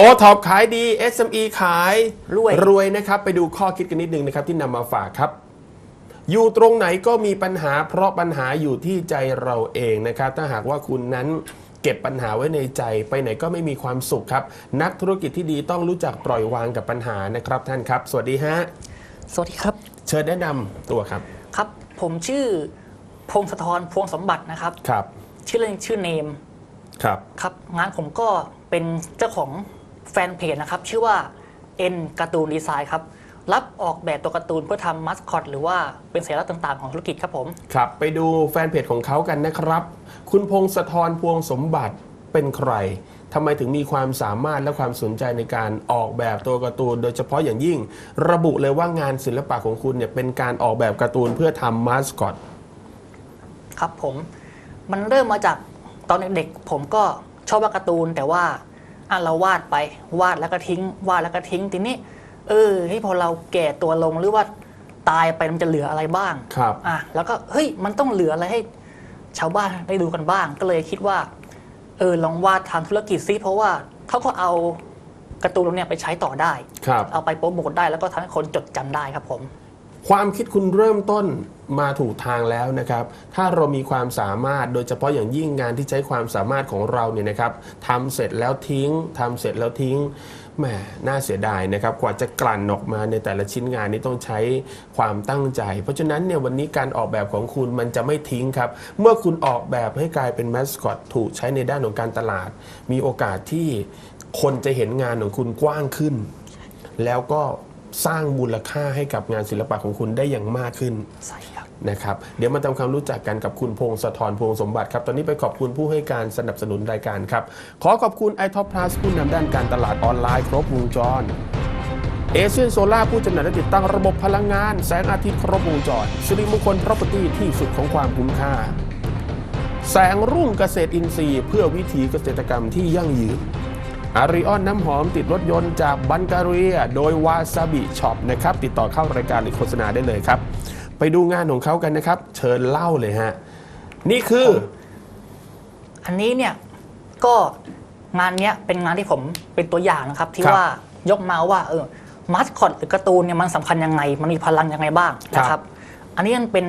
โอท็อปขายดี SME ขายรวยรวยนะครับ ไปดูข้อคิดกันนิดนึงนะครับ ที่นำมาฝากครับ อยู่ตรงไหนก็มีปัญหา เพราะปัญหาอยู่ที่ใจเราเองนะครับ ถ้าหากว่าคุณนั้นเก็บปัญหาไว้ในใจไปไหนก็ไม่มีความสุขครับ นักธุรกิจที่ดีต้องรู้จักปล่อยวางกับปัญหานะครับท่านครับ สวัสดีฮะ สวัสดีครับ เชิญแนะนำตัวครับ ครับ ผมชื่อพงศธรพวงสมบัตินะครับ ครับ ชื่อเล่นชื่อเนมครับ ครับงานผมก็เป็นเจ้าของ แฟนเพจนะครับ ชื่อว่า N การ์ตูนดีไซน์ครับ รับออกแบบตัวการ์ตูนเพื่อทำมัสคอตหรือว่าเป็นสัญลักษณ์ต่าง ๆ ของธุรกิจครับผม ครับ ไปดูแฟนเพจของเขากันนะครับ คุณพงศธรพวงสมบัติเป็นใครทำไมถึงมีความสามารถและความสนใจในการออกแบบตัวการ์ตูน โดยเฉพาะอย่างยิ่ง ระบุเลยว่างานศิลปะของคุณเนี่ยเป็นการออกแบบการ์ตูนเพื่อทำมาสคอต ครับผม มันเริ่มมาจากตอนเด็กๆผมก็ชอบวาดการ์ตูนแต่ว่า อะเราวาดไปวาดแล้วก็ทิ้ง วาดแล้วก็ทิ้งทีนี้ เออให้ยพอเราแก่ตัวลงหรือว่าตายไปมันจะเหลืออะไรบ้างครับอะแล้วก็เฮ้ยมันต้องเหลืออะไรให้ ชาวบ้านได้ดูกันบ้าง ก็เลยคิดว่า เออลองวาดทางธุรกิจซิเพราะว่าเขาก็เอาการ์ตูนเนี่ยไปใช้ต่อได้ครับเอาไปโปรโมทได้แล้วก็ทำให้คนจดจำได้ครับผม ความคิดคุณเริ่มต้นมาถูกทางแล้วนะครับ ถ้าเรามีความสามารถโดยเฉพาะอย่างยิ่งงานที่ใช้ความสามารถของเราเนี่ยนะครับทำเสร็จแล้วทิ้งทำเสร็จแล้วทิ้งแหมน่าเสียดายนะครับ กว่าจะกลั่นออกมาในแต่ละชิ้นงานนี้ต้องใช้ความตั้งใจ เพราะฉะนั้นเนี่ยวันนี้การออกแบบของคุณมันจะไม่ทิ้งครับ เมื่อคุณออกแบบให้กลายเป็นแมสคอตถูกใช้ในด้านของการตลาด มีโอกาสที่คนจะเห็นงานของคุณกว้างขึ้น แล้วก็ สร้างมูลค่าให้กับงานศิลปะของคุณได้อย่างมากขึ้นใช่ครับนะครับ เดี๋ยวมาทำความรู้จักกันกับคุณพงศธรพงสมบัติครับ ตอนนี้ไปขอบคุณผู้ให้การสนับสนุนรายการครับ ขอขอบคุณ i t o p Plus ผู้นำด้านการตลาดออนไลน์ครบวงจรเอเชียนโซล่าผู้จำหน่ายและติดตั้งระบบพลังงาน แสงอาทิตย์ครบวงจรสิริมงคล property ที่สุดของความคุ้มค่า แสงรุ่งเกษตรอินทรีย์ เพื่อวิถีเกษตรกรรมที่ยั่งยืน อาริออนน้ำหอมติดรถยนต์จากบันการียโดยวาซาบิช็อปนะครับ ติดต่อเข้ารายการหรือโฆษณาได้เลยครับ ไปดูงานของเขากันนะครับ เชิญเล่าเลยฮะ นี่คือ อันนี้เนี่ยก็งานเนี้ยเป็นงานที่ผมเป็นตัวอย่างนะครับ ที่ครับว่ายกมาว่าเออมัสคอตหรือการ์ตูนเนี่ยมันสำคัญยังไง มันมีพลังยังไงบ้างนะคครัรับ บ อันนี้มันเป็น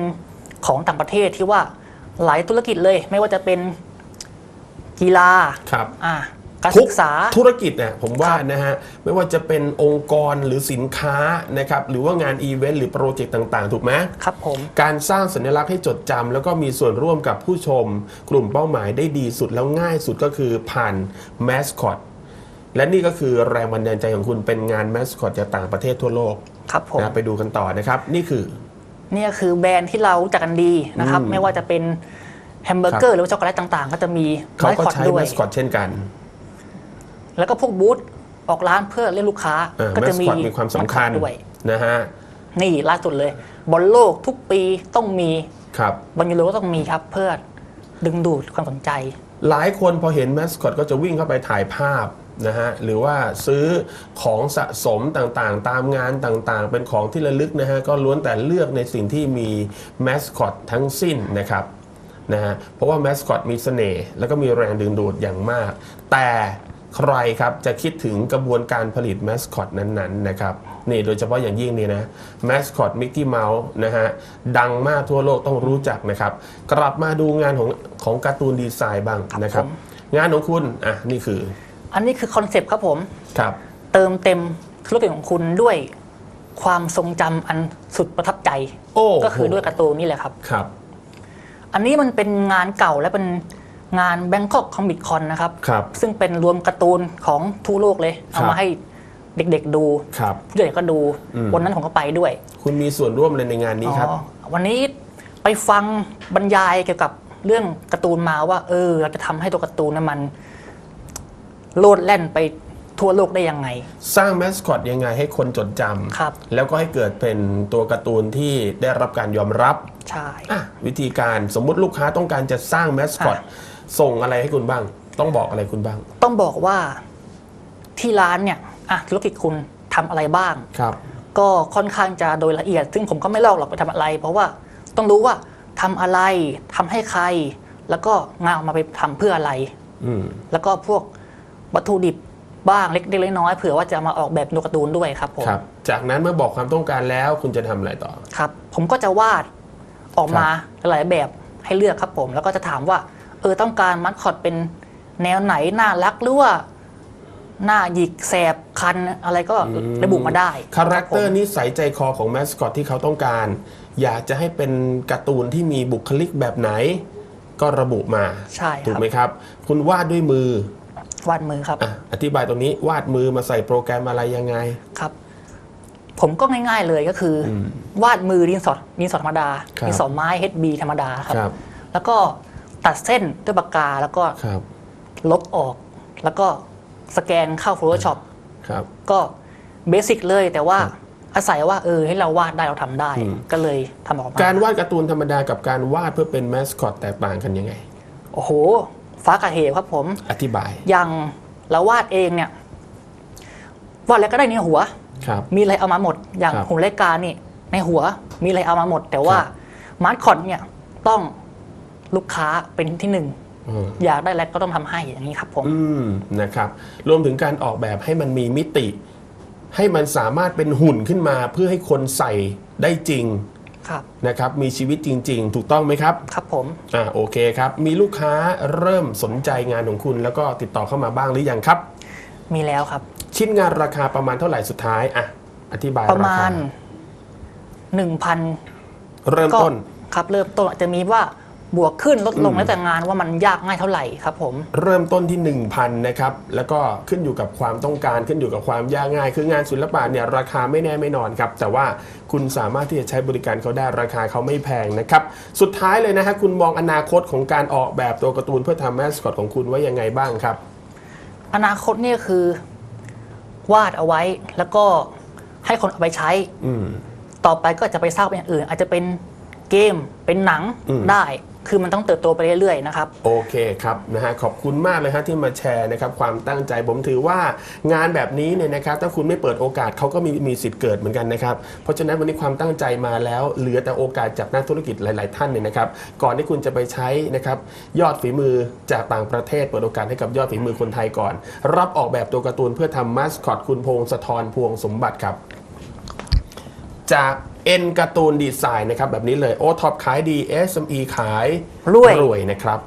ของต่างประเทศที่ว่าหลายธุรกิจเลย ไม่ว่าจะเป็นกีฬา ครับ อ่า การทุศึกกษาธุรกิจเนี่ยผมว่าครับนะฮะไม่ว่าจะเป็นองค์กรหรือสินค้านะครับหรือว่างานอีเวนต์หรือโปรเจกต์ต่าง ๆ ถูกไหมครับผมการสร้างสัญลักษณ์ให้จดจำแล้วก็มีส่วนร่วมกับผู้ชม กลุ่มเป้าหมายได้ดีสุดแล้วง่ายสุดก็คือผ่านแมสคอตและนี่ก็คือแรงบันดาลใจของคุณเป็นงานแมสคอตจากต่างประเทศทั่วโลกครับผมนะไปดูกันต่อนะครับ นี่คือเนี่ยคือแบรนด์ที่เรารู้จักกันดีนะครับอืมไม่ว่าจะเป็นแฮมเบอร์เกอร์หรือว่าช็อกโกแลตต่างๆ ก็จะมีเขามัสก็คอตใช้ด้วแมยสคอตเช่นกัน แล้วก็พวกบูธออกร้านเพื่อเรียกลูกค้าก็แมจะสมีคอตมีความสำคัญมัสอตด้วย นะฮะนี่ล่าสุดเลย บอลโลกทุกปีต้องมีครับ บอลยูโรก็ต้องมีครับเพื่อดึงดูดความสนใจ หลายคนพอเห็นแมสคอตก็จะวิ่งเข้าไปถ่ายภาพนะฮะหรือว่าซื้อของสะสมต่างๆ ตามงานต่างๆ เป็นของที่ระลึกนะฮะก็ล้วนแต่เลือกในสิ่งที่มีแมสคอตทั้งสิ้นนะครับนะฮะเพราะว่าแมสคอตมีเสน่ห์แล้วก็มีแรงดึงดูดอย่างมาก แต่ ใครครับจะคิดถึงกระบวนการผลิตแมสคอตนั้นๆนะครับนี่โดยเฉพาะอย่างยิ่งนี่นะแมสคอตมิกกี้เมาส์นะฮะดังมากทั่วโลกต้องรู้จักนะครับ กลับมาดูงานของของการ์ตูนดีไซน์บ้างนะครับผมงานของคุณอะนี่คือ อันนี้คือคอนเซปต์ครับผมครับเติมเต็มธุรกิจของคุณด้วยความทรงจำอันสุดประทับใจโอ้ก็คือด้วยการ์ตูนนี่แหละครับครับ อันนี้มันเป็นงานเก่าและเป็น งาน Bangkok Comic Con นะครับครับซึ่งเป็นรวมการ์ตูนของทั่วโลกเลยครัเอาบมาให้เด็กๆดูครับผู้ใหญ่ก็ดูอืมวันนั้นผมก็ไปด้วย คุณมีส่วนร่วมเลยในงานนี้ครับอ๋อวันนี้ไปฟังบรรยายเกี่ยวกับเรื่องการ์ตูนมาว่า เออ เราจะทำให้ตัวการ์ตูนนั้นมัน โลดแล่นไปทั่วโลกได้ยังไง สร้างแมสคอตยังไงให้คนจดจครับำแล้วก็ให้เกิดเป็นตัวการ์ตูนที่ได้รับการยอมรับ ใช่อะวิธีการสมมุติลูกค้าต้องการจะสร้างแมสคอตอะ ส่งอะไรให้คุณบ้าง ต้องบอกอะไรคุณบ้าง ต้องบอกว่าที่ร้านเนี่ยอะธุรกิจคุณทำอะไรบ้าง ครับ ก็ค่อนข้างจะโดยละเอียด ซึ่งผมก็ไม่ลอกหรอกไปทำอะไร เพราะว่าต้องรู้ว่าทำอะไรทำให้ใคร แล้วก็งานออกมาไปทำเพื่ออะไร อืม แล้วก็พวกวัตถุดิบบ้างเล็กๆน้อยๆเผื่อว่าจะมาออกแบบตัวการ์ตูนด้วยครับผมครับ จากนั้นเมื่อบอกความต้องการแล้วคุณจะทำอะไรต่อ ครับ ผมก็จะวาดออกมาหลายแบบให้เลือกครับผม แล้วก็จะถามว่า เออต้องการมัดคอตเป็นแนวไหนน่ารักหรือว่าหน้าหยิกแสบคันอะไรก็ระบุมาได้คาแรคเตอร์บผมนิสัยใจคอของแมสคอตที่เขาต้องการ อยากจะให้เป็นการ์ตูนที่มีบุคลิกแบบไหน ก็ระบุมาใช่ครับถูกไหมครับ คุณวาดด้วยมือ วาดมือครับอะอธิบายตรงนี้วาดมือมาใส่โปรแกรมอะไรยังไงครับ ผมก็ง่ายๆเลยก็คืออวาดมือดินสอดินสอธรรมดาครับดินสอไม้ HB ธรรมดาครับครับแล้วก็ ตัดเส้นด้วยปากกาแล้วก็ครับลบออก แล้วก็สแกนเข้า Photoshop ครับ ก็เบสิกเลยแต่ว่าอาศัยว่าเออให้เราวาดได้เราทำได้อืม ก็เลยทำออกมา การวาดการ์ตูนธรรมดากับการวาดเพื่อเป็นแมสคอตแตกต่างกันยังไง โอ้โห ฟ้ากระเหวครับผม อธิบายอย่างเราวาดเองเนี่ย วาดอะไรก็ได้ในหัว ครับ มีอะไรเอามาหมด อย่างครับหุ่นไลกานี่ ในหัวมีอะไรเอามาหมด แต่ว่าครับ มาร์คคอตเนี่ยต้อง ลูกค้าเป็นที่หนึ่งอืมอยากได้อะไรก็ต้องทำให้อย่างนี้ครับผมอืมนะครับ รวมถึงการออกแบบให้มันมีมิติ ให้มันสามารถเป็นหุ่นขึ้นมาเพื่อให้คนใส่ได้จริงครับนะครับมีชีวิตจริง ๆ ถูกต้องไหมครับ ครับผมอ่าโอเคครับ มีลูกค้าเริ่มสนใจงานของคุณ แล้วก็ติดต่อเข้ามาบ้างหรือยังครับ มีแล้วครับ ชิ้นงานราคาประมาณเท่าไหร่สุดท้ายอะอธิบายประมาณคหนึ่งพันเริ่มก็ต้นครับ เริ่มต้นอาจจะมีว่า บวกขึ้นลดลงอืมแล้วแต่งานว่ามันยากง่ายเท่าไหร่ครับผม เริ่มต้นที่ 1,000นะครับแล้วก็ขึ้นอยู่กับความต้องการขึ้นอยู่กับความยากง่าย คืองานศิลปะเนี่ยราคาไม่แน่ไม่นอนครับ แต่ว่าคุณสามารถที่จะใช้บริการเขาได้ราคาเขาไม่แพงนะครับสุดท้ายเลยนะฮะคุณมองอนาคตของการออกแบบตัวการ์ตูนเพื่อทำแมสคอตของคุณไว้ยังไงบ้างครับ อนาคตเนี่ยคือ วาดเอาไว้แล้วก็ให้คนเอาไปใช้อืมต่อไปก็จะไปสร้างเป็นอย่างอื่น อาจจะเป็นเกมเป็นหนังอืมได้ คือมันต้องเติบโตไปเรื่อยๆนะครับ โอเคครับนะฮะขอบคุณมากเลยฮะที่มาแชร์นะครับความตั้งใจผมถือว่างานแบบนี้เนี่ยนะครับถ้าคุณไม่เปิดโอกาสเขาก็มีมีสิทธิ์เกิดเหมือนกันนะครับเพราะฉะนั้นวันนี้ความตั้งใจมาแล้วเหลือแต่โอกาสจากนักธุรกิจหลาย ๆ ท่านเนี่ยนะครับก่อนที่คุณจะไปใช้นะครับยอดฝีมือจากต่างประเทศเปิดโอกาสให้กับยอดฝีมือคนไทยก่อน รับออกแบบตัวการ์ตูนเพื่อทำมาสคอตคุณพงศธรพวงสมบัติครับจาก เอ็นการ์ตูนดีไซน์นะครับแบบนี้เลยโอท็อปขายดี SME ขายรวยรวยนะครับ